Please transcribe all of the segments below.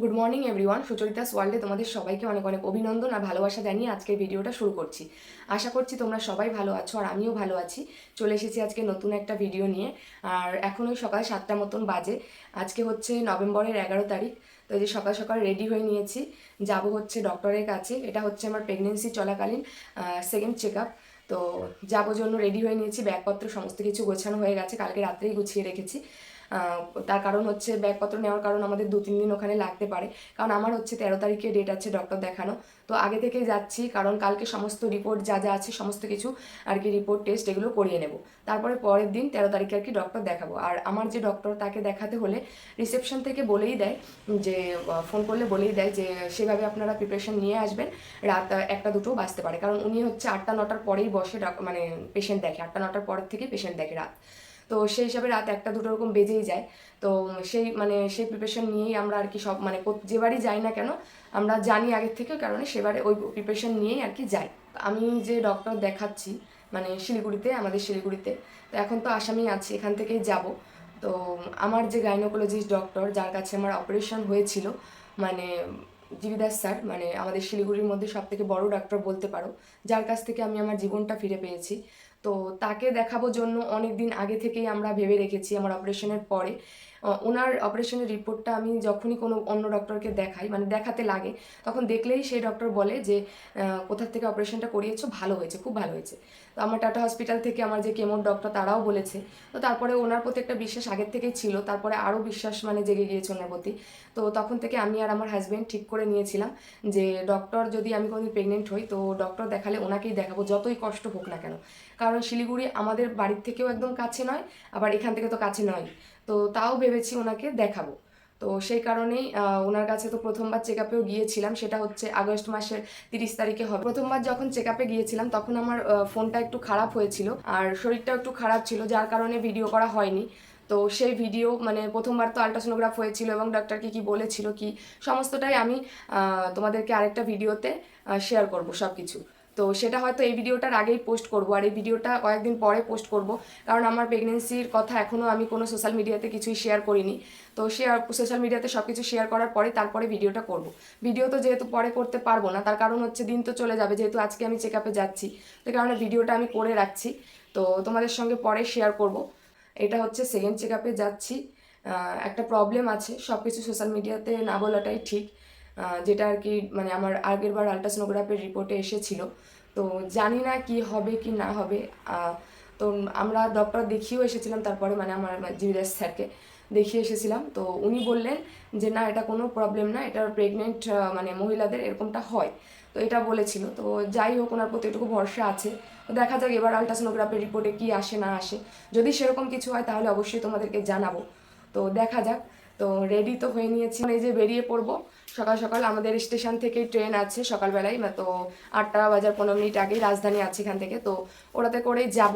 Good morning everyone Sucharitas ওয়ার্ল্ডে তোমাদের সবাইকে অনেক অনেক অভিনন্দন আর ভালোবাসা জানিয়ে আজকের ভিডিওটা শুরু করছি। আশা করছি তোমরা সবাই ভালো আছো আর আমিও ভালো আছি। চলে এসেছি আজকে নতুন একটা ভিডিও নিয়ে। আর এখন ওই সকাল সাতটা মতন বাজে। আজকে হচ্ছে নভেম্বরের এগারো তারিখ। তো এই যে সকাল সকাল রেডি হয়ে নিয়েছি। যাব হচ্ছে ডক্টরের কাছে। এটা হচ্ছে আমার প্রেগনেন্সি চলাকালীন সেকেন্ড চেক আপ তো যাব জন্য রেডি হয়ে নিয়েছি। ব্যাগপত্র সমস্ত কিছু গোছানো হয়ে গেছে। কালকে রাত্রেই গুছিয়ে রেখেছি। তার কারণ হচ্ছে ব্যাগপত্র নেওয়ার কারণ আমাদের দু, তিন দিন ওখানে লাগতে পারে। কারণ আমার হচ্ছে তেরো তারিখে ডেট আছে ডক্টর দেখানো। তো আগে থেকেই যাচ্ছি, কারণ কালকে সমস্ত রিপোর্ট যা যা আছে সমস্ত কিছু আর কি রিপোর্ট টেস্ট এগুলো করিয়ে নেব। তারপরে পরের দিন তেরো তারিখে আর কি ডক্টর দেখাবো। আর আমার যে ডক্টর তাকে দেখাতে হলে রিসেপশন থেকে বলেই দেয়, যে ফোন করলে বলেই দেয় যে, সেভাবে আপনারা প্রিপারেশন নিয়ে আসবেন। রাত একটা, দুটো বাজতে পারে। কারণ উনি হচ্ছে আটটা, নটার পরেই বসে মানে পেশেন্ট দেখে। আটটা, নটার পরের থেকে পেশেন্ট দেখে রাত। তো সেই হিসাবে রাত একটা দুটো রকম বেজেই যায়। তো সেই মানে সেই প্রিপারেশন নিয়েই আমরা আর কি সব মানে যেবারই যাই না কেন, আমরা জানি আগের থেকে কারণে সেবারে ওই প্রিপারেশন নিয়েই আর কি যাই। আমি যে ডক্টর দেখাচ্ছি মানে শিলিগুড়িতে, আমাদের শিলিগুড়িতে, তো এখন তো আসামি আছি, এখান থেকেই যাব। তো আমার যে গাইনোকোলজিস্ট ডক্টর যার কাছে আমার অপারেশন হয়েছিল মানে জীবিদাস স্যার মানে আমাদের শিলিগুড়ির মধ্যে সব থেকে বড় ডাক্তার বলতে পারো, যার কাছ থেকে আমি আমার জীবনটা ফিরে পেয়েছি। তো তাকে দেখাবো জন্য অনেক দিন আগে থেকেই আমরা ভেবে রেখেছি আমার অপারেশনের পরে। ওনার অপারেশনের রিপোর্টটা আমি যখনই কোনো অন্য ডক্টরকে দেখাই মানে দেখাতে লাগে, তখন দেখলেই সেই ডক্টর বলে যে কোথার থেকে অপারেশনটা করিয়েছো? ভালো হয়েছে, খুব ভালো হয়েছে। আমার টাটা হসপিটাল থেকে আমার যে কেমোর ডক্টর তারাও বলেছে। তো তারপরে ওনার প্রতি একটা বিশ্বাস আগের থেকেই ছিল, তারপরে আরও বিশ্বাস মানে জেগে গিয়েছে ওনার প্রতি। তো তখন থেকে আমি আর আমার হাজব্যান্ড ঠিক করে নিয়েছিলাম যে, ডক্টর যদি আমি কোনোদিন প্রেগনেন্ট হই, তো ডক্টর দেখালে ওনাকেই দেখাবো, যতই কষ্ট হোক না কেন। কারণ শিলিগুড়ি আমাদের বাড়ির থেকেও একদম কাছে নয়, আবার এখান থেকে তো কাছে নয় তো তাও ভেবেছি ওনাকে দেখাবো। তো সেই কারণেই ওনার কাছে তো প্রথমবার চেক আপেও গিয়েছিলাম, সেটা হচ্ছে আগস্ট মাসের তিরিশ তারিখে হবে। প্রথমবার যখন চেক আপে গিয়েছিলাম, তখন আমার ফোনটা একটু খারাপ হয়েছিল আর শরীরটাও একটু খারাপ ছিল, যার কারণে ভিডিও করা হয়নি। তো সেই ভিডিও মানে প্রথমবার তো আলট্রাসোনোগ্রাফ হয়েছিল এবং ডাক্তারকে কি বলেছিল কি, সমস্তটাই আমি তোমাদেরকে আরেকটা ভিডিওতে শেয়ার করব সব কিছু তো সেটা হয়তো এই ভিডিওটার আগেই পোস্ট করব আর এই ভিডিওটা কয়েকদিন পরে পোস্ট করব। কারণ আমার প্রেগনেন্সির কথা এখনও আমি কোনো সোশ্যাল মিডিয়াতে কিছুই শেয়ার করিনি। তো শেয়ার সোশ্যাল মিডিয়াতে সব কিছু শেয়ার করার পরে তারপরে ভিডিওটা করব। ভিডিও তো যেহেতু পরে করতে পারব না, তার কারণ হচ্ছে দিন তো চলে যাবে, যেহেতু আজকে আমি চেক আপে যাচ্ছি। তো কারণে ভিডিওটা আমি করে রাখছি। তো তোমাদের সঙ্গে পরে শেয়ার করব। এটা হচ্ছে সেকেন্ড চেক যাচ্ছি। একটা প্রবলেম আছে সব কিছু সোশ্যাল মিডিয়াতে না বলাটাই ঠিক। যেটা আর কি মানে আমার আগের বার আলট্রাসোনোগ্রাফের রিপোর্টে এসেছিল। তো জানি না কি হবে কি না হবে। তো আমরা ডক্টর দেখিয়েও এসেছিলাম, তারপরে মানে আমার জীবিদাস স্যারকে দেখিয়ে এসেছিলাম। তো উনি বললেন যে, না, এটা কোনো প্রবলেম না, এটা প্রেগনেন্ট মানে মহিলাদের এরকমটা হয়। তো এটা বলেছিল। তো যাই হোক, ওনার প্রতি এটুকু ভরসা আছে। তো দেখা যাক এবার আলট্রাসোনোগ্রাফের রিপোর্টে কি আসে না আসে। যদি সেরকম কিছু হয়, তাহলে অবশ্যই তোমাদেরকে জানাব। তো দেখা যাক। তো রেডি তো হয়ে নিয়েছি। এই যে বেরিয়ে পড়ব সকাল সকাল আমাদের স্টেশন থেকেই ট্রেন আছে সকালবেলায় তো আটটা বাজার পনেরো মিনিট আগেই রাজধানী আছে এখান থেকে, তো ওটাতে করেই যাব।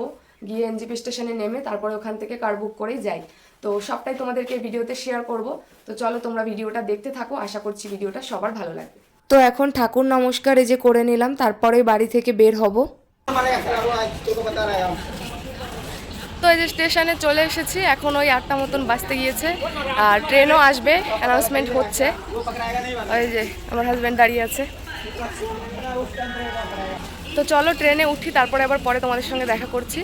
গিয়ে এনজিপি স্টেশনে নেমে তারপরে ওখান থেকে কার বুক করেই যাই। তো সবটাই তোমাদেরকে ভিডিওতে শেয়ার করব। তো চলো তোমরা ভিডিওটা দেখতে থাকো, আশা করছি ভিডিওটা সবার ভালো লাগবে। তো এখন ঠাকুর নমস্কার এই যে করে নিলাম তারপরে বাড়ি থেকে বের হব। তো এই যে স্টেশনে চলে এসেছি, এখন ওই আটটা মতন বাঁচতে গিয়েছে, আর ট্রেনও আসবে অ্যানাউন্সমেন্ট হচ্ছে। ওই যে আমার হাজব্যান্ড দাঁড়িয়ে আছে। তো চলো ট্রেনে উঠি, তারপরে আবার পরে তোমাদের সঙ্গে দেখা করছি।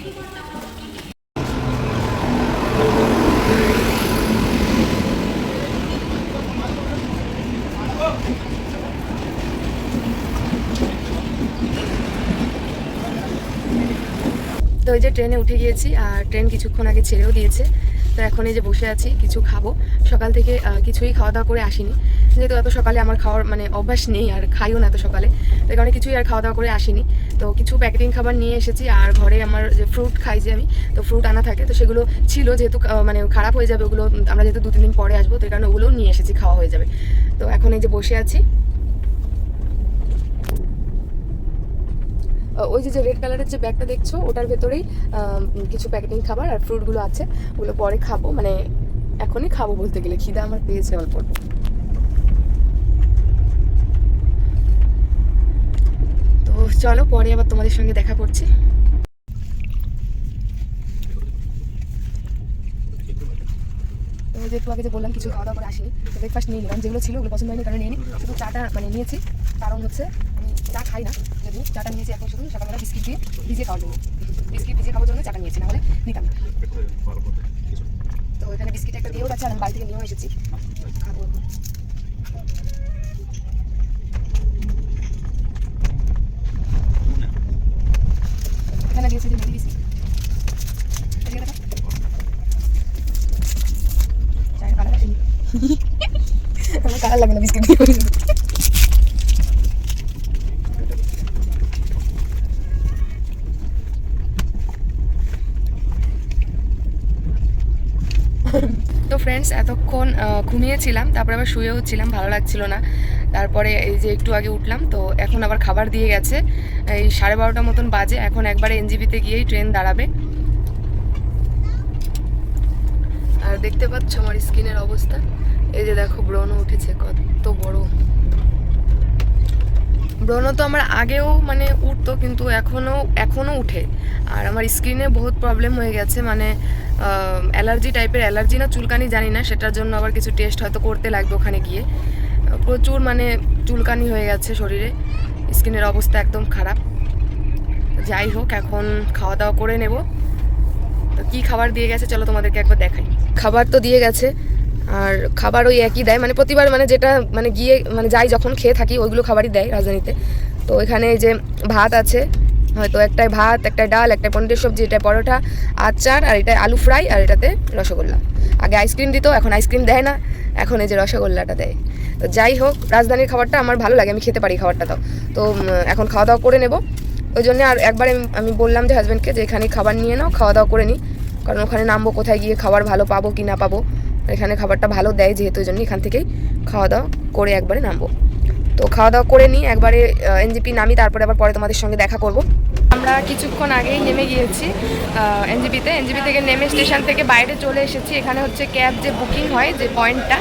তো ওই যে ট্রেনে উঠে গিয়েছি, আর ট্রেন কিছুক্ষণ আগে ছেড়েও দিয়েছে। তো এখন এই যে বসে আছি, কিছু খাব। সকাল থেকে কিছুই খাওয়া দাওয়া করে আসিনি। যেহেতু এত সকালে আমার খাওয়ার মানে অভ্যাস নেই, আর খাইও না এত সকালে। তো এই কারণে কিছুই আর খাওয়া দাওয়া করে আসিনি। তো কিছু প্যাকেটিং খাবার নিয়ে এসেছি, আর ঘরে আমার যে ফ্রুট খাই যে আমি, তো ফ্রুট আনা থাকে। তো সেগুলো ছিল যেহেতু মানে খারাপ হয়ে যাবে ওগুলো, আমরা যেহেতু দু তিন দিন পরে আসব, তো এই কারণে ওগুলোও নিয়ে এসেছি, খাওয়া হয়ে যাবে। তো এখন এই যে বসে আছি ওই যে রেড কালারের যে ব্যাগটা দেখছ, ওটার ভেতরেই কিছু প্যাকেটিং খাবার আর ফ্রুটগুলো আছে, ওগুলো পরে খাব। মানে এখনই খাব বলতে গেলে, খিদা আমার পেয়েছে অল্প। তো চলো, পরে আবার তোমাদের সঙ্গে দেখা করছি। তো যে একটু আগে যে বললাম, কিছু খাওয়া দাওয়া করে আসিনি। ব্রেকফাস্ট নিয়ে নিলাম। যেগুলো ছিল, ওগুলো পছন্দ হয়নি, কারণে নিয়ে নিই শুধু চাটা মানে নিয়েছি। কারণ হচ্ছে চা খাই না। যদিও চাটা নিয়েছি এখন শুধু, সকালবেলা বিস্কিট দিয়ে ভিজিয়ে খাওয়ার জন্য। বিস্কিট ভিজিয়ে খাওয়ার জন্য চাটা নিয়েছি নাহলে নিতাম না। তো এখানে বিস্কিট একটা দিয়েও আর আমি বাড়ি থেকে নিয়েও এসেছি। কালার কালার লাগবে না বিস্কিট। দিয়ে তো ফ্রেন্ডস এতক্ষণ ঘুমিয়েছিলাম, তারপরে আবার শুয়েও ছিলাম, ভালো লাগছিল না। তারপরে এই যে একটু আগে উঠলাম, তো এখন আবার খাবার দিয়ে গেছে। এই সাড়ে বারোটা মতন বাজে, এখন একবারে এনজিবিতে গিয়েই ট্রেন দাঁড়াবে। আর দেখতে পাচ্ছ আমার স্কিনের অবস্থা? এই যে দেখো ব্রণ উঠেছে, কত বড়। ব্রণ তো আমার আগেও মানে উঠতো, কিন্তু এখনও এখনও উঠে। আর আমার স্কিনে বহুত প্রবলেম হয়ে গেছে মানে অ্যালার্জি টাইপের অ্যালার্জি না, চুলকানি জানি না, সেটার জন্য আবার কিছু টেস্ট হয়তো করতে লাগবে ওখানে গিয়ে। প্রচুর মানে চুলকানি হয়ে গেছে শরীরে, স্কিনের অবস্থা একদম খারাপ। যাই হোক, এখন খাওয়া দাওয়া করে নেব। তো কী খাবার দিয়ে গেছে চলো তোমাদেরকে একবার দেখাই। খাবার তো দিয়ে গেছে, আর খাবার ওই একই দেয় মানে প্রতিবার মানে যেটা মানে গিয়ে মানে যাই যখন খেয়ে থাকি, ওইগুলো খাবারই দেয় রাজধানীতে। তো এখানে যে ভাত আছে হয়তো একটাই ভাত একটা ডাল একটা পনিরের সবজি এটা পরোটা, আচার, আর এটা আলু ফ্রাই, আর এটাতে রসগোল্লা। আগে আইসক্রিম দিত, এখন আইসক্রিম দেয় না। এখন এই যে রসগোল্লাটা দেয়। তো যাই হোক, রাজধানীর খাবারটা আমার ভালো লাগে, আমি খেতে পারি খাবারটা তো। তো এখন খাওয়া দাওয়া করে নেব। ওই জন্য আর একবার আমি- আমি বললাম যে হাজব্যান্ডকে যে এখানে খাবার নিয়ে নাও, খাওয়া দাওয়া করে নিই কারণ ওখানে নামবো কোথায়, গিয়ে খাবার ভালো পাবো কি না পাবো, এখানে খাবারটা ভালো দেয় যেহেতু, ওই জন্য এখান থেকেই খাওয়া দাওয়া করে একবারে নামবো। তো খাওয়া দাওয়া করে নিই, একবারে এনজিপি নামি, তারপরে আবার পরে তোমাদের সঙ্গে দেখা করব। আমরা কিছুক্ষণ আগেই নেমে গিয়েছি এনজিপিতে। এনজিপি থেকে নেমে স্টেশন থেকে বাইরে চলে এসেছি। এখানে হচ্ছে ক্যাব যে বুকিং হয়, যে পয়েন্টটা,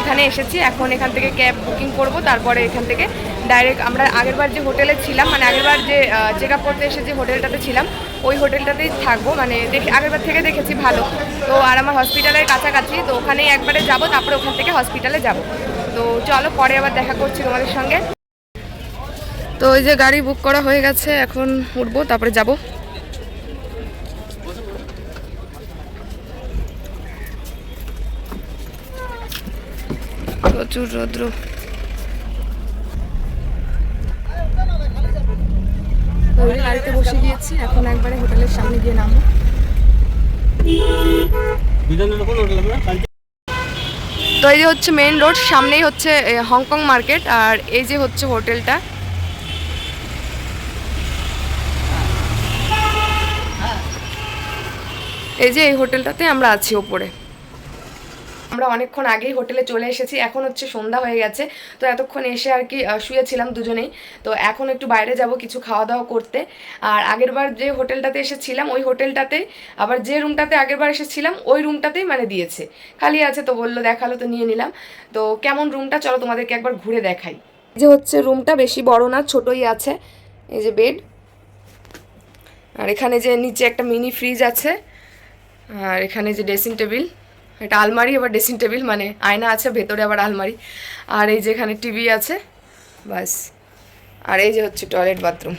এখানে এসেছি। এখন এখান থেকে ক্যাব বুকিং করব, তারপরে এখান থেকে ডাইরেক্ট আমরা আগেরবার যে হোটেলে ছিলাম মানে আগেরবার যে চেক আপ করতে এসে যে হোটেলটাতে ছিলাম, ওই হোটেলটাতেই থাকব। মানে দেখে, আগেরবার থেকে দেখেছি ভালো। তো আর আমার হসপিটালের কাছাকাছি, তো ওখানেই একবারে যাব, তারপরে ওখান থেকে হসপিটালে যাব। তো চলো পরে আবার দেখা করছি তোমাদের সঙ্গে। তো ওই যে গাড়ি বুক করা হয়ে গেছে, এখন উঠবো, তারপরে যাব। প্রচুর রৌদ্র। গাড়িতে বসে গিয়েছি, এখন একবারে হোটেলের সামনে গিয়ে নামবো। তো এই যে হচ্ছে মেন রোড সামনেই হচ্ছে হংকং মার্কেট আর এই যে হচ্ছে হোটেলটা। এই যে এই হোটেলটাতে আমরা আছি ওপরে। আমরা অনেকক্ষণ আগেই হোটেলে চলে এসেছি, এখন হচ্ছে সন্ধ্যা হয়ে গেছে, তো এতক্ষণ এসে আর কি শুয়েছিলাম দুজনেই, তো এখন একটু বাইরে যাব কিছু খাওয়া দাওয়া করতে। আর আগেরবার যে হোটেলটাতে এসেছিলাম, ওই হোটেলটাতে, আবার যে রুমটাতে আগেরবার এসেছিলাম, ওই রুমটাতেই মানে দিয়েছে। খালি আছে তো বলল, দেখাল তো, নিয়ে নিলাম। তো কেমন রুমটা? চলো তোমাদেরকে একবার ঘুরে দেখাই। যে হচ্ছে রুমটা, বেশি বড় না, ছোটই আছে, এই যে বেড। আর এখানে যে নিচে একটা মিনি ফ্রিজ আছে, আর এখানে যে ড্রেসিং টেবিল। এটা আলমারি আবার ড্রেসিং টেবিল মানে আয়না আছে, ভেতরে আবার আলমারি। আর এই যে এখানে টিভি আছে বাস আর এই যে হচ্ছে টয়লেট বাথরুম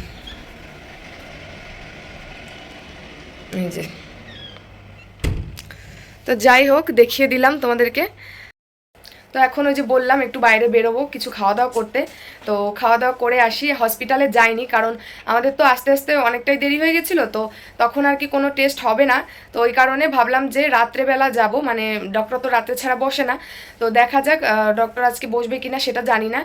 এই যে। তো যাই হোক, দেখিয়ে দিলাম তোমাদেরকে। তো এখন ওই যে বললাম, একটু বাইরে বেরোবো, কিছু খাওয়া দাওয়া করতে। তো খাওয়া দাওয়া করে আসি হসপিটালে যাইনি, কারণ আমাদের তো আস্তে আস্তে অনেকটাই দেরি হয়ে গেছিল, তো তখন আর কি কোনো টেস্ট হবে না। তো ওই কারণে ভাবলাম যে রাত্রেবেলা যাব মানে ডক্টর তো রাত্রে ছাড়া বসে না। তো দেখা যাক ডক্টর আজকে বসবে কিনা সেটা জানি না।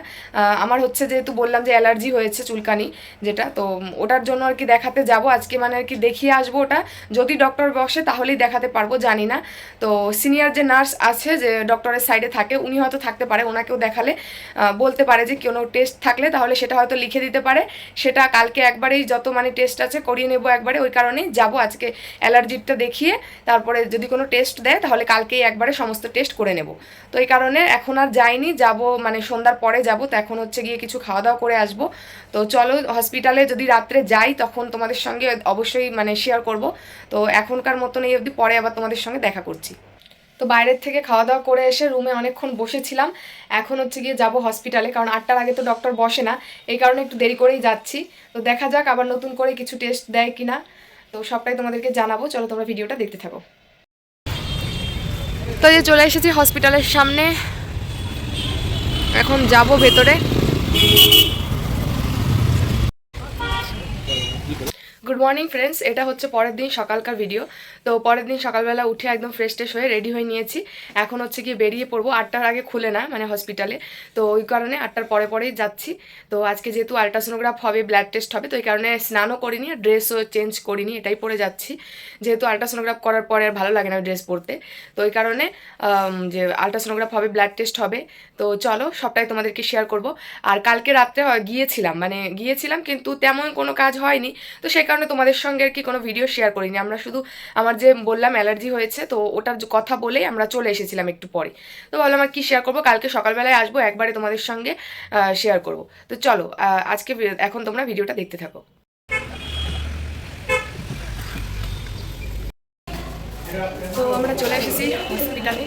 আমার হচ্ছে যেহেতু বললাম যে অ্যালার্জি হয়েছে চুলকানি যেটা, তো ওটার জন্য আর কি দেখাতে যাব। আজকে মানে আর কি দেখিয়ে আসব ওটা। যদি ডক্টর বসে তাহলেই দেখাতে পারব, জানি না। তো সিনিয়র যে নার্স আছে, যে ডক্টরের সাইডে থাকে উনি হয়তো থাকতে পারে, ওনাকেও দেখালে বলতে পারে যে কোনো টেস্ট থাকলে, তাহলে সেটা হয়তো লিখে দিতে পারে। সেটা কালকে একবারেই যত মানে টেস্ট আছে করিয়ে নেব একবারে, ওই কারণেই যাব আজকে অ্যালার্জিটা দেখিয়ে, তারপরে যদি কোনো টেস্ট দেয়, তাহলে কালকেই একবারে সমস্ত টেস্ট করে নেব। তো এই কারণে এখন আর যাইনি, যাব মানে সন্ধ্যার পরে যাব, তো এখন হচ্ছে গিয়ে কিছু খাওয়া দাওয়া করে আসব। তো চলো হসপিটালে যদি রাত্রে যাই, তখন তোমাদের সঙ্গে অবশ্যই মানে শেয়ার করব। তো এখনকার মতন এই অবধি পরে আবার তোমাদের সঙ্গে দেখা করছি। তো বাইরের থেকে খাওয়া দাওয়া করে এসে রুমে অনেকক্ষণ বসেছিলাম। এখন হচ্ছে গিয়ে যাব হসপিটালে কারণ আটটার আগে তো ডক্টর বসে না। এই কারণে একটু দেরি করেই যাচ্ছি। তো দেখা যাক আবার নতুন করে কিছু টেস্ট দেয় কিনা। তো সবটাই তোমাদেরকে জানাব। চলো তোমরা ভিডিওটা দেখতে থাকো। তো যে চলে এসেছি হসপিটালের সামনে। এখন যাব ভেতরে। গুড মর্নিং ফ্রেন্ডস এটা হচ্ছে পরের দিন সকালকার ভিডিও তো পরের দিন সকালবেলা উঠে একদম ফ্রেশ ট্রেশ হয়ে রেডি হয়ে নিয়েছি। এখন হচ্ছে কি বেরিয়ে পড়ব। আটটার আগে খুলে না মানে হসপিটালে তো ওই কারণে আটটার পরে পরেই যাচ্ছি। তো আজকে যেহেতু আলট্রাসোনোগ্রাফ হবে ব্লাড টেস্ট হবে, তো এই কারণে স্নানও করিনি, আর ড্রেসও চেঞ্জ করিনি, এটাই পরে যাচ্ছি। যেহেতু আলট্রাসোনোগ্রাফ করার পরে আর ভালো লাগে না ড্রেস পরতে। তো ওই কারণে যে আলট্রাসোনোগ্রাফ হবে ব্লাড টেস্ট হবে। তো চলো, সবটাই তোমাদেরকে শেয়ার করব। আর কালকে রাত্রে গিয়েছিলাম মানে গিয়েছিলাম, কিন্তু তেমন কোনো কাজ হয়নি। তো সেই কারণে তোমাদের সঙ্গে আর কি কোনো ভিডিও শেয়ার করিনি। আমরা শুধু আমার যে বললাম অ্যালার্জি হয়েছে, তো ওটার কথা বলেই আমরা চলে এসেছিলাম একটু পরে। তো ভাবলাম আর কি শেয়ার করব, কালকে সকালবেলায় আসব, একবারে তোমাদের সঙ্গে শেয়ার করব। তো চলো আজকে এখন তোমরা ভিডিওটা দেখতে থাকো। তো আমরা চলে এসেছি হসপিটালে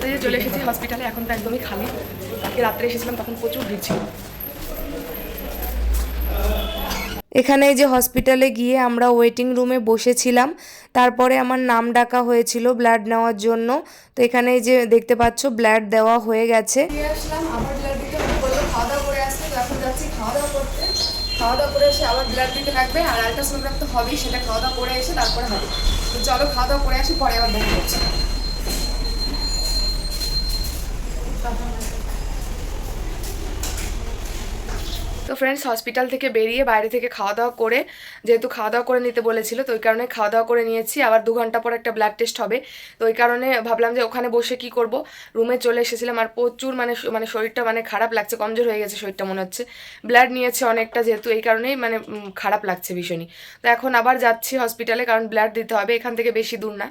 তো যে চলে এসেছি হসপিটালে এখন তো একদমই খালি। কালকে রাত্রে এসেছিলাম, তখন প্রচুর ভিড় ছিল। এখানে যে হসপিটালে গিয়ে আমরা ওয়েটিং রুমে বসেছিলাম। তারপরে আমার নাম ডাকা হয়েছিল ব্লাড নেওয়ার জন্য। তো এখানে যে দেখতে পাচ্ছ ব্লাড দেওয়া হয়ে গেছে। খাওয়া দাওয়া করে এসে আবার ব্লাড দিতে লাগবে। আর আলট্রাসোনোগ্রাফ তো হবেই, সেটা খাওয়া দাওয়া করে এসে তারপরে হবে। তো চলো খাওয়া দাওয়া করে আসি, পরে আবার দেখা হচ্ছে। ফ্রেন্ডস হসপিটাল থেকে বেরিয়ে বাইরে থেকে খাওয়া দাওয়া করে, যেহেতু খাওয়া দাওয়া করে নিতে বলেছিল, তো ওই কারণে খাওয়া দাওয়া করে নিয়েছি। আবার দু ঘণ্টা পর একটা ব্লাড টেস্ট হবে। তো ওই কারণে ভাবলাম যে ওখানে বসে কি করব? রুমে চলে এসেছিলাম আর প্রচুর মানে মানে শরীরটা মানে খারাপ লাগছে, কমজোর হয়ে গেছে শরীরটা মনে হচ্ছে। ব্লাড নিয়েছে অনেকটা যেহেতু, এই কারণেই মানে খারাপ লাগছে ভীষণই। তো এখন আবার যাচ্ছি হসপিটালে কারণ ব্লাড দিতে হবে, এখান থেকে বেশি দূর না।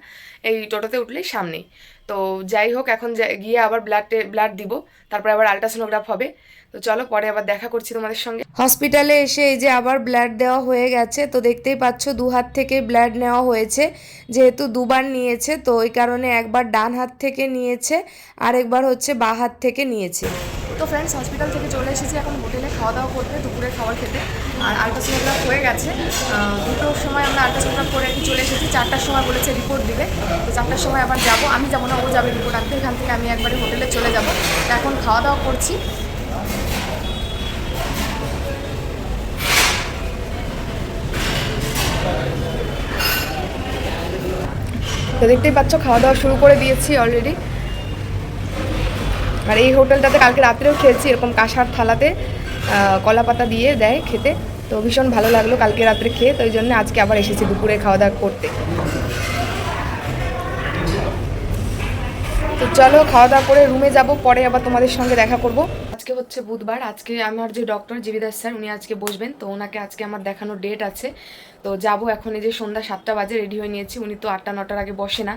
এই টোটোতে উঠলেই সামনেই। তো যাই হোক, এখন গিয়ে আবার ব্লাড ব্লাড দিব। তারপর আবার আলট্রাসোনোগ্রাফ হবে। তো চলো পরে আবার দেখা করছি তোমাদের সঙ্গে। হসপিটালে এসে এই যে আবার ব্লাড দেওয়া হয়ে গেছে তো দেখতেই পাচ্ছ দু হাত থেকে ব্লাড নেওয়া হয়েছে যেহেতু দুবার নিয়েছে তো ওই কারণে একবার ডান হাত থেকে নিয়েছে আর একবার হচ্ছে বা হাত থেকে নিয়েছে। তো ফ্রেন্ডস হসপিটাল থেকে চলে এসেছি এখন হোটেলে খাওয়া দাওয়া করতে দুপুরে খাবার খেতে। আর আলট্রাসোনোগ্রাফ হয়ে গেছে। দুটোর সময় আমরা আলট্রাসোনোগ্রাফ করে কি চলে এসেছি চারটার সময় বলেছে রিপোর্ট দিবে। তো চারটার সময় আবার যাব। আমি যাব না ও যাবে রিপোর্ট আনতে। এখান থেকে আমি একবারে হোটেলে চলে যাব। তো এখন খাওয়া দাওয়া করছি। তো দেখতেই খাওয়া দাওয়া শুরু করে দিয়েছি অলরেডি আর এই হোটেলটাতে কালকে রাত্রেও খেয়েছি, এরকম কাঁসার থালাতে কলা পাতা দিয়ে দেয় খেতে। তো ভীষণ ভালো লাগল কালকে রাত্রে খেয়ে, তো ওই জন্য আজকে আবার এসেছি দুপুরে খাওয়া দাওয়া করতে। তো চলো খাওয়া দাওয়া করে রুমে যাব, পরে আবার তোমাদের সঙ্গে দেখা করব। আজকে হচ্ছে বুধবার, আজকে আমার যে ডক্টর জীবিদাস স্যার, উনি আজকে বসবেন, তো ওনাকে আজকে আমার দেখানোর ডেট আছে। তো যাব এখন এই যে সন্ধ্যা সাতটা বাজে রেডি হয়ে নিয়েছি। উনি তো আটটা, নটার আগে বসে না।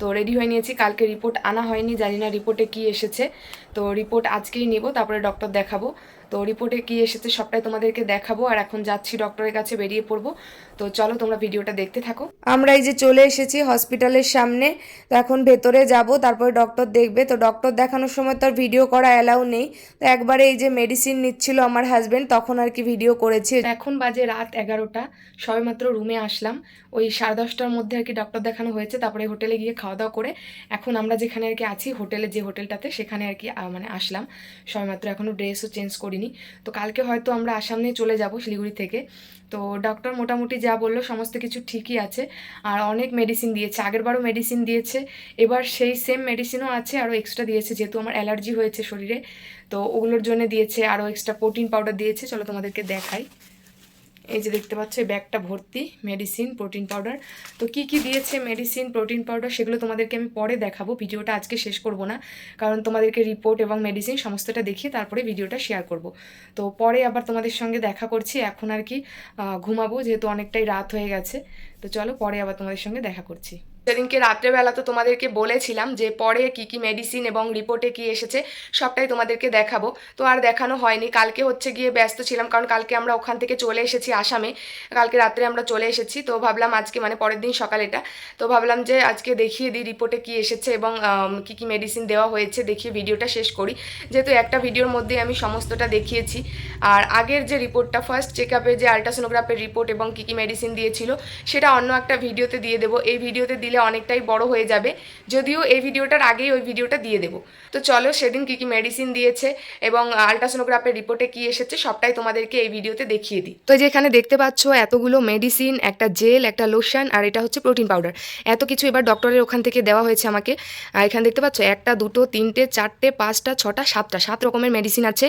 তো রেডি হয়ে নিয়েছি। কালকে রিপোর্ট আনা হয়নি, জানি না রিপোর্টে কি এসেছে। তো রিপোর্ট আজকেই নেব, তারপরে ডক্টর দেখাবো। তো রিপোর্টে কি এসেছে সবটাই তোমাদেরকে দেখাবো। আর এখন যাচ্ছি ডক্টরের কাছে, বেরিয়ে পড়ব। তো চলো তোমরা ভিডিওটা দেখতে থাকো। আমরা এই যে চলে এসেছি হসপিটালের সামনে। তো এখন ভেতরে যাব, তারপরে ডক্টর দেখবে। তো ডক্টর দেখানোর সময় তো আর ভিডিও করা অ্যালাউ নেই। তো একবারে এই যে মেডিসিন নিচ্ছিল আমার হাজবেন্ড তখন আর কি ভিডিও করেছি। এখন বাজে রাত এগারোটা। সবেমাত্র রুমে আসলাম। ওই সাড়ে দশটার মধ্যে আর কি ডক্টর দেখানো হয়েছে, তারপরে হোটেলে গিয়ে খাওয়া দাওয়া করে এখন আমরা যেখানে আর কি আছি হোটেলে যে হোটেলটাতে সেখানে আর কি মানে আসলাম। সবেমাত্র এখনও ড্রেসও চেঞ্জ করিনি। তো কালকে হয়তো আমরা আসামে চলে যাব শিলিগুড়ি থেকে। তো ডক্টর মোটামুটি যা বলল, সমস্ত কিছু ঠিকই আছে। আর অনেক মেডিসিন দিয়েছে, আগেরবারও মেডিসিন দিয়েছে। এবার সেই সেম মেডিসিনও আছে, আরও এক্সট্রা দিয়েছে, যেহেতু আমার অ্যালার্জি হয়েছে শরীরে। তো ওগুলোর জন্য দিয়েছে, আরও এক্সট্রা প্রোটিন পাউডার দিয়েছে। চলো তোমাদেরকে দেখাই। এই যে দেখতে পাচ্ছ, এই ব্যাগটা ভর্তি মেডিসিন প্রোটিন পাউডার তো কি কি দিয়েছে মেডিসিন প্রোটিন পাউডার সেগুলো তোমাদেরকে আমি পরে দেখাবো। ভিডিওটা আজকে শেষ করব না, কারণ তোমাদেরকে রিপোর্ট এবং মেডিসিন সমস্তটা দেখিয়ে তারপরে ভিডিওটা শেয়ার করব। তো পরে আবার তোমাদের সঙ্গে দেখা করছি, এখন আর কি ঘুমাবো, যেহেতু অনেকটাই রাত হয়ে গেছে। তো চলো পরে আবার তোমাদের সঙ্গে দেখা করছি। সেদিনকে রাত্রেবেলা তো তোমাদেরকে বলেছিলাম যে পরে কি কি মেডিসিন এবং রিপোর্টে কি এসেছে, সবটাই তোমাদেরকে দেখাবো। তো আর দেখানো হয়নি। কালকে হচ্ছে গিয়ে ব্যস্ত ছিলাম, কারণ কালকে আমরা ওখান থেকে চলে এসেছি আসামে। কালকে রাত্রে আমরা চলে এসেছি, তো ভাবলাম আজকে মানে পরের দিন সকাল এটা। তো ভাবলাম যে আজকে দেখিয়ে দিই রিপোর্টে কি এসেছে এবং কি কি মেডিসিন দেওয়া হয়েছে, দেখিয়ে ভিডিওটা শেষ করি। যেহেতু একটা ভিডিওর মধ্যে আমি সমস্তটা দেখিয়েছি। আর আগের যে রিপোর্টটা ফার্স্ট চেক আপের যে আলট্রাসোনোগ্রাফের রিপোর্ট এবং কি কি মেডিসিন দিয়েছিল, সেটা অন্য একটা ভিডিওতে দিয়ে দেবো। এই ভিডিওতে দিলে অনেকটাই বড় হয়ে যাবে। যদিও এই ভিডিওটার আগেই ওই ভিডিওটা দিয়ে দেবো। তো চলো সেদিন কি কি মেডিসিন দিয়েছে এবং আলট্রাসোনোগ্রাফের রিপোর্টে কি এসেছে সবটাই তোমাদেরকে এই ভিডিওতে দেখিয়ে দিই। তো এই যে এখানে দেখতে পাচ্ছ এতগুলো মেডিসিন একটা জেল একটা লোশন আর এটা হচ্ছে প্রোটিন পাউডার এত কিছু এবার ডক্টরের ওখান থেকে দেওয়া হয়েছে আমাকে। আর এখানে দেখতে পাচ্ছ একটা, দুটো, তিনটে, চারটে, পাঁচটা, ছটা, সাতটা, সাত রকমের মেডিসিন আছে।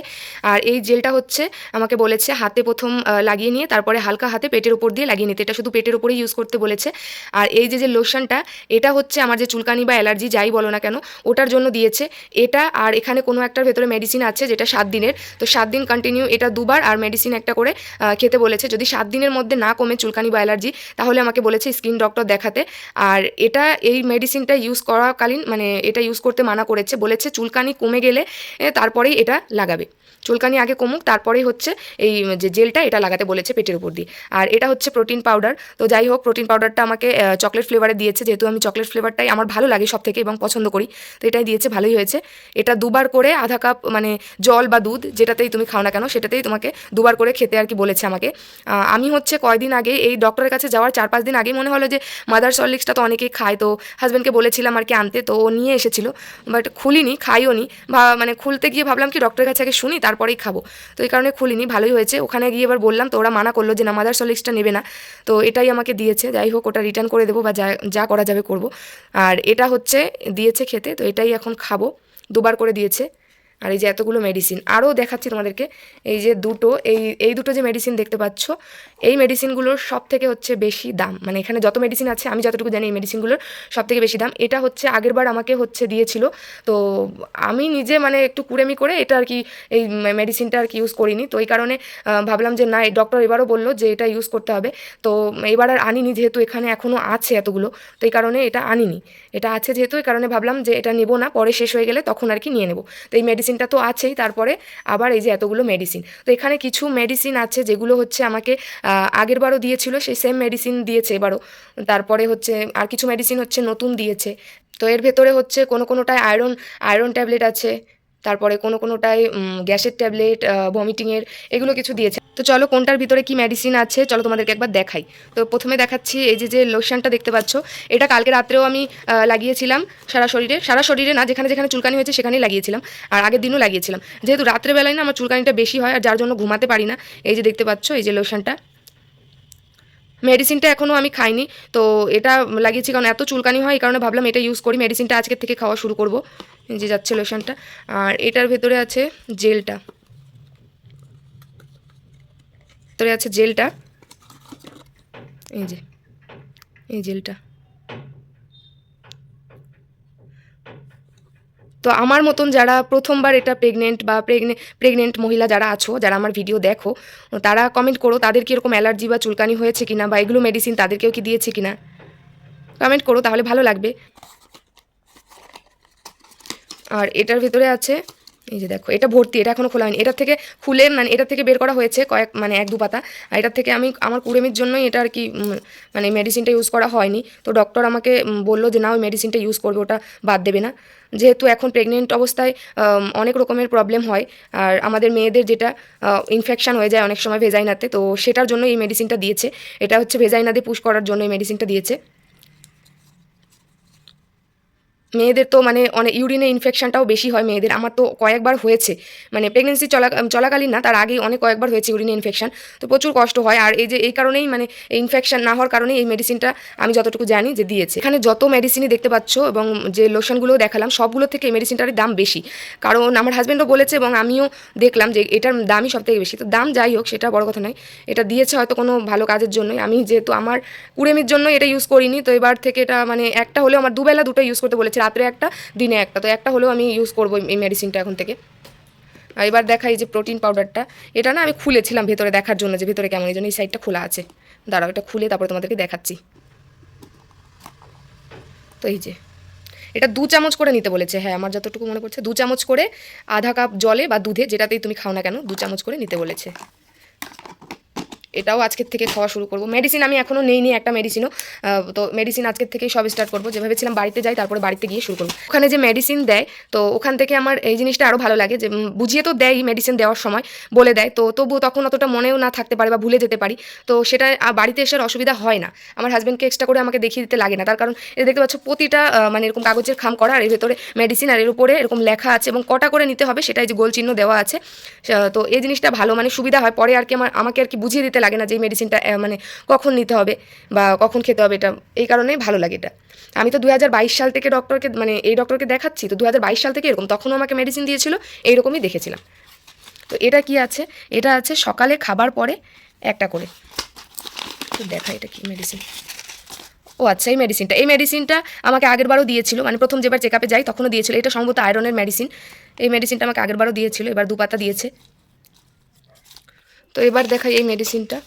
আর এই জেলটা হচ্ছে আমাকে বলেছে হাতে প্রথম লাগিয়ে নিয়ে তারপরে হালকা হাতে পেটের উপর দিয়ে লাগিয়ে নিতে। এটা শুধু পেটের উপরেই ইউজ করতে বলেছে। আর এই যে যে লোশনটা এটা এটা হচ্ছে আমার যে চুলকানি বা অ্যালার্জি, যাই বলো না কেন, ওটার জন্য দিয়েছে। এটা আর এখানে কোনো একটার ভেতরে মেডিসিন আছে যেটা সাত দিনের। তো সাত দিন কন্টিনিউ এটা দুবার আর মেডিসিন একটা করে খেতে বলেছে। যদি সাত দিনের মধ্যে না কমে চুলকানি বা অ্যালার্জি, তাহলে আমাকে বলেছে স্কিন ডক্টর দেখাতে। আর এটা এই মেডিসিনটা ইউজ করাকালীন মানে এটা ইউজ করতে মানা করেছে। বলেছে চুলকানি কমে গেলে তারপরেই এটা লাগাবে। চুলকানি আগে কমুক, তারপরেই হচ্ছে এই যে জেলটা এটা লাগাতে বলেছে পেটের উপর দিয়ে। আর এটা হচ্ছে প্রোটিন পাউডার। তো যাই হোক, প্রোটিন পাউডারটা আমাকে চকলেট ফ্লেভারে দিয়েছে। যেহেতু আমি চকলেট ফ্লেভারটাই আমার ভালো লাগে সব থেকে এবং পছন্দ করি, তো এটাই দিয়েছে, ভালোই হয়েছে। এটা দুবার করে আধা কাপ মানে জল বা দুধ যেটাতেই তুমি খাও না কেন, সেটাতেই তোমাকে দুবার করে খেতে আর কি বলেছে আমাকে। আমি হচ্ছে কয়দিন আগে এই ডক্টরের কাছে যাওয়ার চার পাঁচ দিন আগে মনে হলো যে মাদার সলিক্সটা তো অনেকেই খায়, তো হাজব্যান্ডকে বলেছিলাম আর কি আনতে, তো ও নিয়ে এসেছিল। বাট খুলিনি খাইও নি বা মানে খুলতে গিয়ে ভাবলাম কি, ডক্টরের কাছে আগে শুনি তারপরেই খাব। তো এই কারণে খুলিনি, ভালোই হয়েছে। ওখানে গিয়ে এবার বললাম, তো ওরা মানা করল যে না মাদার সলিক্সটা নেবে না। তো এটাই আমাকে দিয়েছে। যাই হোক, ওটা রিটার্ন করে দেবো বা যা যা করা যাবে করব। আর এটা হচ্ছে, দিয়েছে খেতে, তো এটাই এখন খাব। দুবার করে দিয়েছে। আর এই যে এতগুলো মেডিসিন আরও দেখাচ্ছি তোমাদেরকে, এই যে দুটো, এই এই দুটো যে মেডিসিন দেখতে পাচ্ছ, এই মেডিসিনগুলোর সব থেকে হচ্ছে বেশি দাম। মানে এখানে যত মেডিসিন আছে, আমি যতটুকু জানি এই মেডিসিনগুলোর সব থেকে বেশি দাম। এটা হচ্ছে আগেরবার আমাকে হচ্ছে দিয়েছিল, তো আমি নিজে মানে একটু কুড়েমি করে এটা আর কি, এই মেডিসিনটা আর কি ইউজ করিনি। তো এই কারণে ভাবলাম যে না ডক্টর এবারও বলল যে এটা ইউজ করতে হবে। তো এবার আর আনিনি, যেহেতু এখানে এখনও আছে এতগুলো, তো এই কারণে এটা আনিনি। এটা আছে যেহেতু, এই কারণে ভাবলাম যে এটা নেব না, পরে শেষ হয়ে গেলে তখন আর কি নিয়ে নেব। তো এই মেডিসিনটা তো আছেই, তারপরে আবার এই যে এতগুলো মেডিসিন তো এখানে কিছু মেডিসিন আছে যেগুলো হচ্ছে আমাকে আগেরবারও দিয়েছিল, সেই সেম মেডিসিন দিয়েছে এবারও। তারপরে হচ্ছে আর কিছু মেডিসিন হচ্ছে নতুন দিয়েছে। তো এর ভেতরে হচ্ছে কোনো কোনোটায় আয়রন আয়রন ট্যাবলেট আছে তারপরে কোনো কোনোটায় গ্যাসের ট্যাবলেট ভমিটিংয়ের এগুলো কিছু দিয়েছে। তো চলো কোনটার ভিতরে কি মেডিসিন আছে, চলো তোমাদেরকে একবার দেখাই। তো প্রথমে দেখাচ্ছি এই যে যে লোশনটা দেখতে পাচ্ছ, এটা কালকে রাত্রেও আমি লাগিয়েছিলাম সারা শরীরে। সারা শরীরে না, যেখানে যেখানে চুলকানি হয়েছে সেখানেই লাগিয়েছিলাম। আর আগের দিনও লাগিয়েছিলাম। যেহেতু রাত্রেবেলায় না, আমার চুলকানিটা বেশি হয়, আর যার জন্য ঘুমাতে পারি না, এই যে দেখতে পাচ্ছ, এই যে লোশনটা মেডিসিনটা এখনও আমি খাইনি, তো এটা লাগিয়েছি কারণ এত চুলকানি হয়, এই কারণে ভাবলাম এটা ইউজ করি। মেডিসিনটা আজকের থেকে খাওয়া শুরু করব। যে যাচ্ছে লোশনটা। আর এটার ভেতরে আছে জেলটা। ভেতরে আছে জেলটা। এই যে, এই জেলটা। তো আমার মতন যারা প্রথমবার এটা প্রেগনেন্ট বা প্রেগনে প্রেগনেন্ট মহিলা যারা আছো, যারা আমার ভিডিও দেখো, তারা কমেন্ট করো তাদের এরকম অ্যালার্জি বা চুলকানি হয়েছে কিনা বা এগুলো মেডিসিন তাদেরকেও কি দিয়েছে কিনা। কমেন্ট করো, তাহলে ভালো লাগবে। আর এটার ভিতরে আছে, এই যে দেখো, এটা ভর্তি, এটা এখনও খোলা হয়নি। এটার থেকে খুলে মানে এটা থেকে বের করা হয়েছে কয়েক মানে এক দু পাতা আর এটার থেকে আমি, আমার কুড়েমির জন্যই এটা আর কি মানে মেডিসিনটা ইউজ করা হয়নি। তো ডক্টর আমাকে বলল যে, না, ওই মেডিসিনটা ইউজ করবে, ওটা বাদ দেবে না। যেহেতু এখন প্রেগনেন্ট অবস্থায় অনেক রকমের প্রবলেম হয়। আর আমাদের মেয়েদের যেটা ইনফেকশান হয়ে যায় অনেক সময় ভেজাইনাতে তো সেটার জন্য এই মেডিসিনটা দিয়েছে। এটা হচ্ছে ভেজাইনাতে পুশ করার জন্য এই মেডিসিনটা দিয়েছে। মেয়েদের তো মানে অনেক ইউরিনে ইনফেকশনটাও বেশি হয় মেয়েদের। আমার তো কয়েকবার হয়েছে। মানে প্রেগনেন্সি চলা চলাকালীন না, তার আগেই অনেক কয়েকবার হয়েছে ইউরিনে ইনফেকশন তো প্রচুর কষ্ট হয়। আর এই যে এই কারণেই মানে ইনফেকশন না হওয়ার কারণেই এই মেডিসিনটা আমি যতটুকু জানি যে দিয়েছে। এখানে যত মেডিসিনই দেখতে পাচ্ছ এবং যে লোশনগুলো দেখালাম, সবগুলো থেকে এই মেডিসিনটার দাম বেশি। কারণ আমার হাজব্যান্ডও বলেছে এবং আমিও দেখলাম যে এটার দামই সব থেকে বেশি। তো দাম যাই হোক, সেটা বড় কথা নয়। এটা দিয়েছে হয়তো কোনো ভালো কাজের জন্যই। আমি যেহেতু আমার কুড়েমির জন্য এটা ইউজ করিনি, তো এবার থেকে এটা মানে একটা হলেও আমার দুবেলা দুটো ইউজ করতে বলেছে। রাত্রে একটা, দিনে একটা। তো একটা হলেও আমি ইউজ করব এই মেডিসিনটা এখন থেকে। এবার দেখাই যে প্রোটিন পাউডারটা এটা না আমি খুলেছিলাম ভেতরে দেখার জন্য যে ভেতরে কেমন এই জন্য এই সাইডটা খোলা আছে। দাঁড়াও, এটা খুলে তারপরে তোমাদেরকে দেখাচ্ছি। তো এই যে, এটা দু চামচ করে নিতে বলেছে। হ্যাঁ আমার যতটুকু মনে পড়ছে, দু চামচ করে আধা কাপ জলে বা দুধে, যেটাতেই তুমি খাও না কেন, দু চামচ করে নিতে বলেছে। এটাও আজকের থেকে খাওয়া শুরু করব। মেডিসিন আমি এখনও নেই নি একটা মেডিসিনও তো মেডিসিন আজকের থেকেই সব স্টার্ট করব। যে ভেবেছিলাম বাড়িতে যাই, তারপরে বাড়িতে গিয়ে শুরু করব। ওখানে যে মেডিসিন দেয়, তো ওখান থেকে আমার এই জিনিসটা আরও ভালো লাগে যে বুঝিয়ে তো দেয় মেডিসিন দেওয়ার সময়, বলে দেয়। তো তবু তখন অতটা মনেও না থাকতে পারে বা ভুলে যেতে পারি। তো সেটা বাড়িতে এসে অসুবিধা হয় না। আমার হাজব্যান্ডকে এক্সট্রা করে আমাকে দেখিয়ে দিতে লাগে না। তার কারণ এ দেখতে পাচ্ছ প্রতিটা মানে এরকম কাগজের খাম করা, আর এর ভেতরে মেডিসিন আর এর উপরে এরকম লেখা আছে এবং কটা করে নিতে হবে, সেটাই যে গোল চিহ্ন দেওয়া আছে। তো এই জিনিসটা ভালো মানে সুবিধা হয়। পরে আর কি আমার, আমাকে আর কি বুঝিয়ে দিতে লাগে না যে এই মেডিসিনটা মানে কখন নিতে হবে বা কখন খেতে হবে এটা, এই কারণেই ভালো লাগে এটা। আমি তো দু হাজার বাইশ সাল থেকে ডক্টরকে মানে এই ডক্টরকে দেখাচ্ছি, তো দু হাজার বাইশ সাল থেকে এরকম, তখনও আমাকে মেডিসিন দিয়েছিল, এইরকমই দেখেছিলাম। তো এটা কি আছে? এটা আছে সকালে খাবার পরে একটা করে। দেখা এটা কি মেডিসিন ও আচ্ছা এই মেডিসিনটা এই মেডিসিনটা আমাকে আগেরবারও দিয়েছিল মানে প্রথম যেবার চেক আপে যাই, তখনও দিয়েছিল, এটা সম্ভবত আয়রনের মেডিসিন এই মেডিসিনটা আমাকে আগেরবারও দিয়েছিল, এবার দু পাতা দিয়েছে। তো এবার দেখাই এই মেডিসিনটা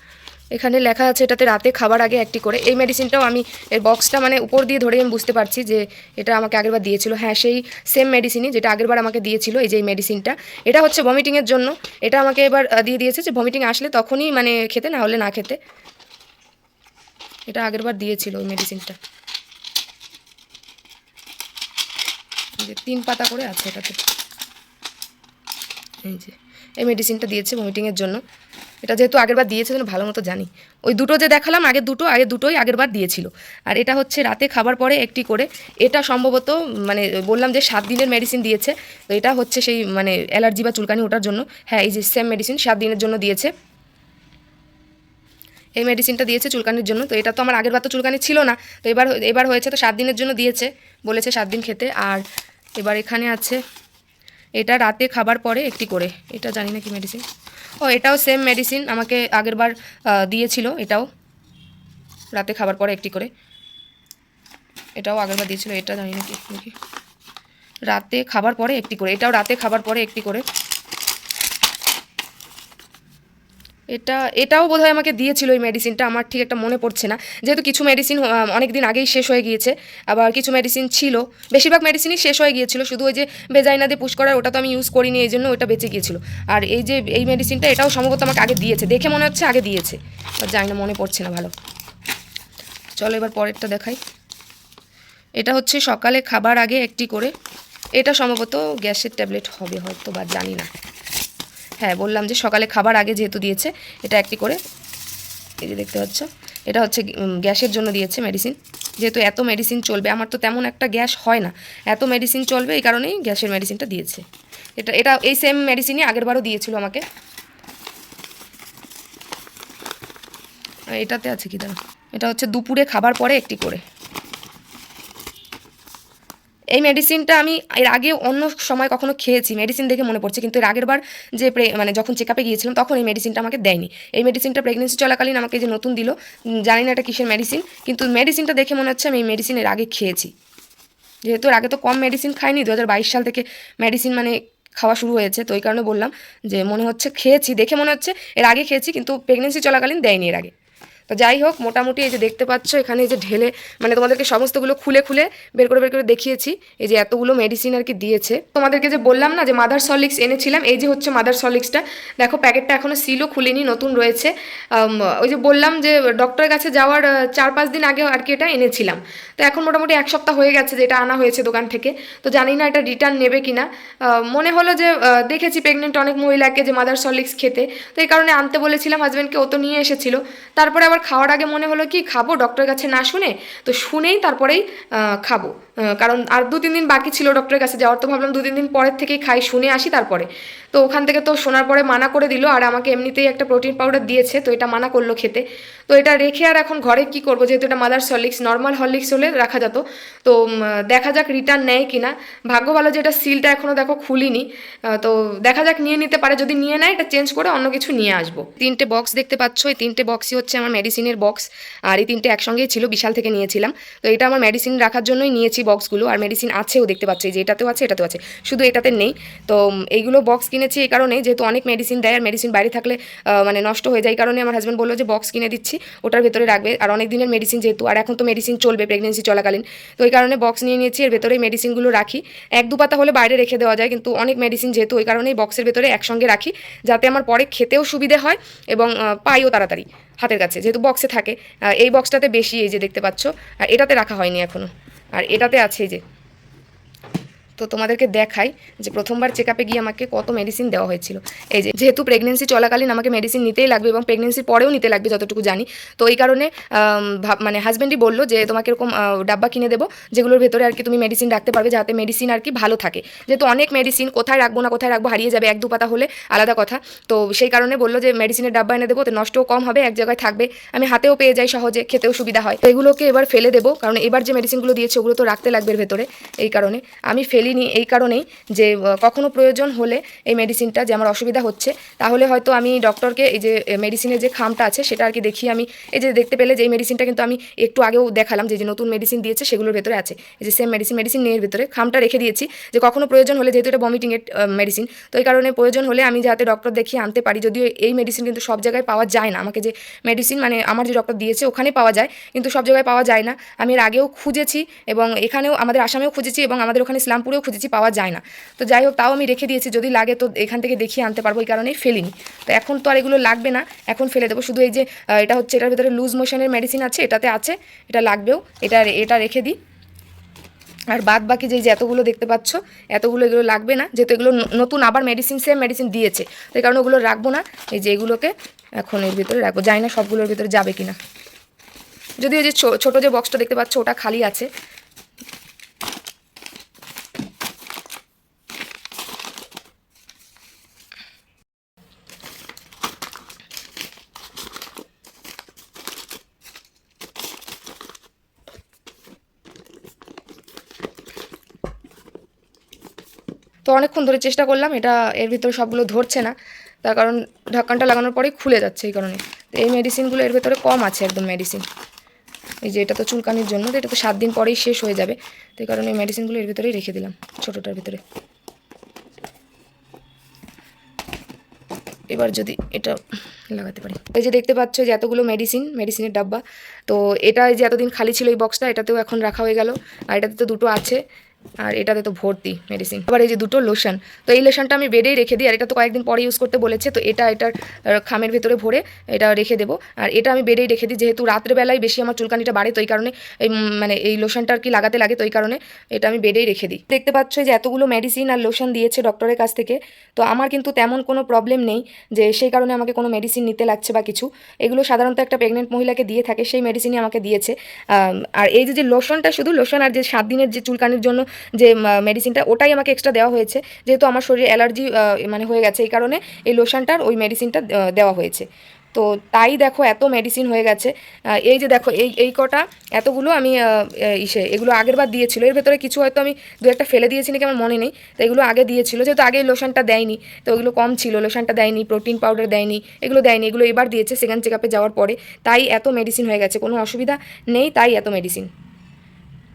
এখানে লেখা আছে এটাতে রাতে খাবার আগে একটি করে। এই মেডিসিনটাও আমি এর বক্সটা মানে উপর দিয়ে ধরে আমি বুঝতে পারছি যে এটা আমাকে আগেরবার দিয়েছিল। হ্যাঁ সেই সেম মেডিসিনই যেটা আগেরবার আমাকে দিয়েছিল এই যে এই মেডিসিনটা এটা হচ্ছে ভমিটিংয়ের জন্য। এটা আমাকে এবার দিয়ে দিয়েছে যে ভমিটিং আসলে তখনই মানে খেতে, না হলে না খেতে। এটা আগেরবার দিয়েছিল ওই মেডিসিনটা তিন পাতা করে আছে এটাতে। এই যে। এই মেডিসিনটা দিয়েছে ভমিটিংয়ের জন্য। এটা যেহেতু আগেরবার দিয়েছে জন্য ভালো মতো জানি। ওই দুটো যে দেখালাম, আগে দুটো, আগে দুটোই আগেরবার দিয়েছিল। আর এটা হচ্ছে রাতে খাবার পরে একটি করে। এটা সম্ভবত মানে বললাম যে সাত দিনের মেডিসিন দিয়েছে। তো এটা হচ্ছে সেই মানে অ্যালার্জি বা চুলকানি ওটার জন্য। হ্যাঁ এই যে সেম মেডিসিন সাত দিনের জন্য দিয়েছে। এই মেডিসিনটা দিয়েছে চুলকানির জন্য। তো এটা তো আমার আগের বার তো চুলকানি ছিল না। তো এবার এবার হয়েছে তো সাত দিনের জন্য দিয়েছে, বলেছে সাত দিন খেতে। আর এবার এখানে আছে এটা রাতে খাবার পরে একটি করে। এটা জানি না কি মেডিসিন ও, এটাও সেম মেডিসিন আমাকে আগের বার দিয়েছিল, এটাও। রাতে খাবার পরে একটি করে। এটাও আগের বার দিয়েছিল, এটা জানি না কি। রাতে খাবার পরে একটি করে। এটাও রাতে খাবার পরে একটি করে। এটা, এটাও বোধহয় আমাকে দিয়েছিল এই মেডিসিনটা আমার ঠিক একটা মনে পড়ছে না। যেহেতু কিছু মেডিসিন অনেক দিন আগেই শেষ হয়ে গিয়েছে, আবার কিছু মেডিসিন ছিল। বেশিরভাগ মেডিসিনই শেষ হয়ে গিয়েছিল, শুধু ওই যে বেজাইনা দিয়ে পুশ করার, ওটা তো আমি ইউজ করিনি, এই জন্য ওটা বেঁচে গিয়েছিল। আর এই যে, এই মেডিসিনটা এটাও সম্ভবত আমাকে আগে দিয়েছে। দেখে মনে হচ্ছে আগে দিয়েছে জানি না, মনে পড়ছে না ভালো। চলো এবার পরেরটা দেখাই। এটা হচ্ছে সকালে খাবার আগে একটি করে। এটা সম্ভবত গ্যাসের ট্যাবলেট হবে হয়তো, বা জানি না। হ্যাঁ বললাম যে সকালে খাবার আগে যেহেতু দিয়েছে, এটা একটি করে এই যে দেখতে পাচ্ছ, এটা হচ্ছে গ্যাসের জন্য দিয়েছে মেডিসিন যেহেতু এত মেডিসিন চলবে, আমার তো তেমন একটা গ্যাস হয় না। এত মেডিসিন চলবে, এই কারণেই গ্যাসের মেডিসিনটা দিয়েছে। এটা এটা এই সেম মেডিসিনই আগেরবারও দিয়েছিল আমাকে। এটাতে আছে কি দাঁড়া এটা হচ্ছে দুপুরে খাবার পরে একটি করে। এই মেডিসিনটা আমি এর আগে অন্য সময় কখনো খেয়েছি। মেডিসিন দেখে মনে পড়ছে, কিন্তু এর আগের বার যে মানে যখন চেক আপে গিয়েছিলাম, তখন এই মেডিসিনটা আমাকে দেয়নি। এই মেডিসিনটা প্রেগনেন্সি চলাকালীন আমাকে যে নতুন দিল জানি না এটা কিসের মেডিসিন কিন্তু মেডিসিনটা দেখে মনে হচ্ছে আমি এই মেডিসিন এর আগে খেয়েছি। যেহেতু আগে তো কম মেডিসিন খাইনি দু হাজার বাইশ সাল থেকে মেডিসিন মানে খাওয়া শুরু হয়েছে, তো ওই কারণে বললাম যে মনে হচ্ছে খেয়েছি, দেখে মনে হচ্ছে এর আগে খেয়েছি, কিন্তু প্রেগনেন্সি চলাকালীন দেয়নি এর আগে। তো যাই হোক মোটামুটি এই যে দেখতে পাচ্ছ এখানে এই যে ঢেলে মানে তোমাদেরকে সমস্তগুলো খুলে খুলে বের করে বের করে দেখিয়েছি। এই যে এতগুলো মেডিসিন আর কি দিয়েছে। তোমাদেরকে যে বললাম না যে মাদার সলিক্স এনেছিলাম এই যে হচ্ছে মাদার সলিক্সটা দেখো প্যাকেটটা এখনও সিলও খুলিনি নতুন রয়েছে। ওই যে বললাম যে ডক্টরের কাছে যাওয়ার চার পাঁচ দিন আগে আর কি এটা এনেছিলাম। তো এখন মোটামুটি এক সপ্তাহ হয়ে গেছে যে এটা আনা হয়েছে দোকান থেকে। তো জানি না এটা রিটার্ন নেবে কিনা। আহ, মনে হলো যে দেখেছি প্রেগনেন্ট অনেক মহিলাকে যে মাদার সলিক্স খেতে। তো এই কারণে আনতে বলেছিলাম হাজব্যান্ডকে ও তো নিয়ে এসেছিল। তারপরে আবার খাওয়ার আগে মনে হলো কি, খাব ডক্টরের কাছে না শুনে, তো শুনেই তারপরেই খাব। কারণ আর দু তিন দিন বাকি ছিল ডক্টরের কাছে যাওয়ার, তো ভাবলাম দু তিন দিন পরের থেকেই খাই, শুনে আসি তারপরে। তো ওখান থেকে তো শোনার পরে মানা করে দিল, আর আমাকে এমনিতেই একটা প্রোটিন পাউডার দিয়েছে, তো এটা মানা করল খেতে। তো এটা রেখে আর এখন ঘরে কি করব, যেহেতু এটা মাদার সলিক্স নর্মাল হরলিক্স হলে রাখা যেত। তো দেখা যাক রিটার্ন নেয় কিনা। ভাগ্য ভালো যে এটা সিলটা এখনও দেখো খুলিনি। তো দেখা যাক নিয়ে নিতে পারে, যদি নিয়ে নেয়, এটা চেঞ্জ করে অন্য কিছু নিয়ে আসব। তিনটে বক্স দেখতে পাচ্ছ, এই তিনটে বক্সই হচ্ছে আমার মেডিসিনের বক্স আর এই তিনটে একসঙ্গেই ছিল, বিশাল থেকে নিয়েছিলাম। তো এটা আমার মেডিসিন রাখার জন্যই নিয়েছি বক্সগুলো আর মেডিসিন আছেও দেখতে পাচ্ছি যে এটাতেও আছে এটাতেও আছে। শুধু এটাতে নেই। তো এইগুলো বক্স কিনেছি এই কারণে, যেহেতু অনেক মেডিসিন দেয় আর মেডিসিন বাইরে থাকলে মানে নষ্ট হয়ে যায় কারণে আমার হাজব্যান্ড বলল যে বক্স কিনে দিচ্ছি, ওটার ভেতরে রাখবে। আর অনেক দিনের মেডিসিন যেহেতু, আর এখন তো মেডিসিন চলবে প্রেগনেন্সি চলাকালীন। তো এই কারণে বক্স নিয়ে নিয়েছি, এর ভেতরে মেডিসিনগুলো রাখি। এক দু পাতা হলে বাইরে রেখে দেওয়া যায়, কিন্তু অনেক মেডিসিন যেহেতু ওই কারণেই বক্সের ভেতরে একসঙ্গে রাখি, যাতে আমার পরে খেতেও সুবিধে হয় এবং পাইও তাড়াতাড়ি হাতের কাছে, যেহেতু বক্সে থাকে। এই বক্সটাতে বেশি এই যে দেখতে পাচ্ছ, আর এটাতে রাখা হয়নি এখনও আর এটাতে আছে যে তো তোমাদেরকে দেখাই যে প্রথমবার চেক আপে গিয়ে আমাকে কত মেডিসিন দেওয়া হয়েছিল। এই যে, যেহেতু প্রেগনেন্সি চলাকালীন আমাকে মেডিসিন নিতেই লাগবে এবং প্রেগনেন্সির পরেও নিতে লাগবে যতটুকু জানি, তো এই কারণে মানে হাজব্যান্ডই বলল যে তোমাকে এরকম ডাব্বা কিনে দেবো, যেগুলোর ভেতরে আর কি তুমি মেডিসিন রাখতে পারবে যাতে মেডিসিন আর কি ভালো থাকে। যেহেতু অনেক মেডিসিন কোথায় রাখব না কোথায় রাখব হারিয়ে যাবে, এক দু পাতা হলে আলাদা কথা। তো সেই কারণে বলল যে মেডিসিনের ডাব্বা এনে দেবো, তো নষ্টও কম হবে, এক জায়গায় থাকবে। আমি হাতেও পেয়ে যাই সহজে, খেতেও সুবিধা হয়। এগুলোকে এবার ফেলে দেবো, কারণ এবার যে মেডিসিনগুলো দিয়েছে, ওগুলো তো রাখতে লাগবে ভেতরে, এই কারণে। আমি ফেলিনি এই কারণেই যে কখনো প্রয়োজন হলে এই মেডিসিনটা যে আমার অসুবিধা হচ্ছে, তাহলে হয়তো আমি ডক্টরকে এই যে মেডিসিনের যে খামটা আছে সেটা আর কি দেখিয়ে আমি, এই যে দেখতে পেলে যে এই মেডিসিনটা কিন্তু আমি একটু আগেও দেখালাম যে যে নতুন মেডিসিন দিয়েছে সেগুলোর ভেতরে আছে। এই যে সেম মেডিসিন মেডিসিন এর ভেতরে খামটা রেখে দিয়েছি যে, কখনো প্রয়োজন হলে যেহেতু এটা ভমিটিংয়ের মেডিসিন তো এই কারণে প্রয়োজন হলে আমি যাতে ডক্টর দেখিয়ে আনতে পারি, যদিও এই মেডিসিন কিন্তু সব জায়গায় পাওয়া যায় না। আমাকে যে মেডিসিন মানে আমার যে ডক্টর দিয়েছে ওখানে পাওয়া যায়, কিন্তু সব জায়গায় পাওয়া যায় না। আমি এর আগেও খুঁজেছি এবং এখানেও আমাদের আসামেও খুঁজেছি এবং আমাদের ওখানে ইসলামপুরেও খুঁজেছি, পাওয়া যায় না। তো যাই হোক, তাও আমি রেখে দিয়েছি, যদি লাগে তো এখান থেকে দেখিয়ে আনতে পারব, এই কারণেই ফেলিনি। তো এখন তো আর এগুলো লাগবে না, এখন ফেলে দেবো। শুধু এই যে এটা হচ্ছে, এটার ভিতরে লুজ মোশনের মেডিসিন আছে, এটাতে আছে, এটা লাগবেও, এটা এটা রেখে দিই। আর বাদ বাকি যে এতগুলো দেখতে পাচ্ছ, এতগুলো এগুলো লাগবে না, যেহেতু এগুলো নতুন আবার মেডিসিন সেম মেডিসিন দিয়েছে। তো এই কারণে ওগুলো রাখব না, এই যে এগুলোকে এখন এর ভিতরে রাখব। জানি না সবগুলোর ভিতরে যাবে কিনা। যদিও যে ছোট যে বক্সটা দেখতে পাচ্ছ, ওটা খালি আছে। অনেকক্ষণ ধরে চেষ্টা করলাম, এটা এর ভিতরে সবগুলো ধরছে না। তার কারণ ঢাকনটা লাগানোর পরেই খুলে যাচ্ছে এই কারণে। এই মেডিসিনগুলো এর ভেতরে কম আছে একদম মেডিসিন এই যে এটা তো চুলকানির জন্য, তো এটা তো সাত দিন পরেই শেষ হয়ে যাবে। তো এই কারণে এই মেডিসিনগুলো এর ভিতরেই রেখে দিলাম, ছোটোটার ভিতরে। এবার যদি এটা লাগাতে পারি। এই যে দেখতে পাচ্ছ যে এতগুলো মেডিসিন মেডিসিনের ডাব্বা। তো এটা যে এতদিন খালি ছিল এই বক্সটা এটাতেও এখন রাখা হয়ে গেল। আর এটাতে তো দুটো আছে। আর এটাতে তো ভর্তি মেডিসিন আবার এই যে দুটো লোশন তো এই লোশনটা আমি বেডেই রেখে দিই, আর এটা তো কয়েকদিন পরে ইউজ করতে বলেছে, তো এটা এটার খামের ভেতরে ভরে এটা রেখে দেবো। আর এটা আমি বেডেই রেখে দিই, যেহেতু রাত্রেবেলায় বেশি আমার চুলকানিটা বাড়ে, তো এই কারণে, এই মানে এই লোশনটা আর কি লাগাতে লাগে, তো এই কারণে এটা আমি বেডেই রেখে দিই। দেখতে পাচ্ছ যে এতগুলো মেডিসিন আর লোশন দিয়েছে ডক্টরের কাছ থেকে, তো আমার কিন্তু তেমন কোনো প্রবলেম নেই যে সেই কারণে আমাকে কোনো মেডিসিন নিতে লাগছে বা কিছু। এগুলো সাধারণত একটা প্রেগনেন্ট মহিলাকে দিয়ে থাকে, সেই মেডিসিনই আমাকে দিয়েছে। আর এই যে যে লোশনটা শুধু লোশন আর যে সাত দিনের যে চুলকানির জন্য যে মেডিসিনটা ওটাই আমাকে এক্সট্রা দেওয়া হয়েছে। যেহেতু আমার শরীরে অ্যালার্জি মানে হয়ে গেছে এই কারণে এই লোশনটার ওই মেডিসিনটা দেওয়া হয়েছে। তো তাই দেখো এত মেডিসিন হয়ে গেছে। এই যে দেখো, এই এই কটা, এতগুলো আমি ইসে, এগুলো আগের বার দিয়েছিল। এর ভেতরে কিছু হয়তো আমি দু একটা ফেলে দিয়েছি নাকি আমার মনে নেই। তো এগুলো আগে দিয়েছিল, যেহেতু আগে লোশনটা দেয়নি। তো ওগুলো কম ছিল লোশনটা দেয়নি প্রোটিন পাউডার দেয়নি, এগুলো দেয়নি, এগুলো এবার দিয়েছে সেকেন্ড চেক যাওয়ার পরে। তাই এত মেডিসিন হয়ে গেছে, কোনো অসুবিধা নেই, তাই এত মেডিসিন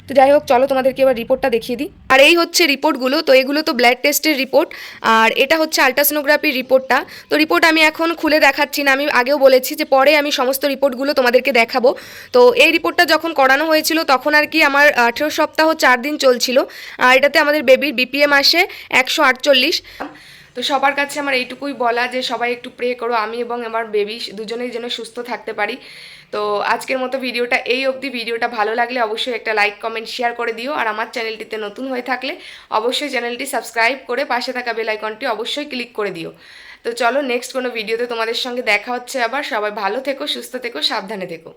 তো যাই হোক, চলো তোমাদেরকে এবার রিপোর্টটা দেখিয়ে দিই। আর এই হচ্ছে রিপোর্টগুলো, তো এগুলো তো ব্লাড টেস্টের রিপোর্ট, আর এটা হচ্ছে আলট্রাসোনোগ্রাফির রিপোর্টটা। তো রিপোর্ট আমি এখন খুলে দেখাচ্ছি না, আমি আগেও বলেছি যে পরে আমি সমস্ত রিপোর্টগুলো তোমাদেরকে দেখাবো। তো এই রিপোর্টটা যখন করানো হয়েছিল, তখন আর কি আমার আঠেরো সপ্তাহ চার দিন চলছিল, আর এটাতে আমাদের বেবির বিপিএম আসে একশো আটচল্লিশ। তো সবার কাছে আমার এইটুকুই বলা যে সবাই একটু প্রে করো, আমি এবং আমার বেবি দুজনেই যেন সুস্থ থাকতে পারি। তো আজকের মতো ভিডিওটা এই অবধি। ভিডিওটা ভালো লাগলে অবশ্যই একটা লাইক, কমেন্ট, শেয়ার করে দিও। আর আমার চ্যানেলটিতে নতুন হয়ে থাকলে অবশ্যই চ্যানেলটি সাবস্ক্রাইব করে পাশে থাকা বেল আইকনটি অবশ্যই ক্লিক করে দিও। তো চলো নেক্সট কোনো ভিডিওতে তোমাদের সঙ্গে দেখা হচ্ছে আবার। সবাই ভালো থেকো, সুস্থ থেকো, সাবধানে থেকো।